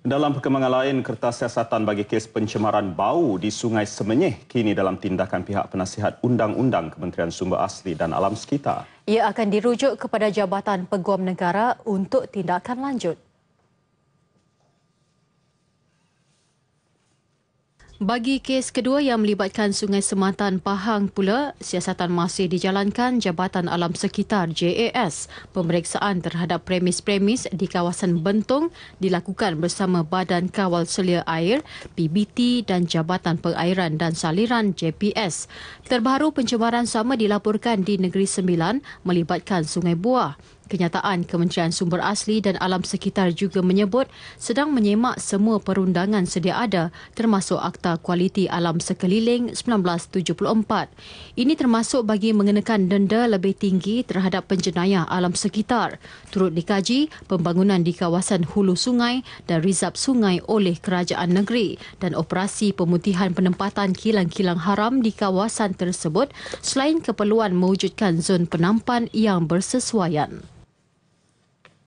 Dalam perkembangan lain, kertas siasatan bagi kes pencemaran bau di Sungai Semenyih kini dalam tindakan pihak penasihat undang-undang Kementerian Sumber Asli dan Alam Sekitar. Ia akan dirujuk kepada Jabatan Peguam Negara untuk tindakan lanjut. Bagi kes kedua yang melibatkan Sungai Sematan Pahang pula, siasatan masih dijalankan Jabatan Alam Sekitar JAS. Pemeriksaan terhadap premis-premis di kawasan Bentong dilakukan bersama Badan Kawal Selia Air, PBT dan Jabatan Perairan dan Saliran JPS. Terbaru pencemaran sama dilaporkan di Negeri Sembilan melibatkan Sungai Buah. Kenyataan Kementerian Sumber Asli dan Alam Sekitar juga menyebut sedang menyemak semua perundangan sedia ada termasuk Akta Kualiti Alam Sekeliling 1974. Ini termasuk bagi mengenakan denda lebih tinggi terhadap penjenayah alam sekitar. Turut dikaji pembangunan di kawasan hulu sungai dan rizab sungai oleh kerajaan negeri dan operasi pemutihan penempatan kilang-kilang haram di kawasan tersebut selain keperluan mewujudkan zon penampan yang bersesuaian.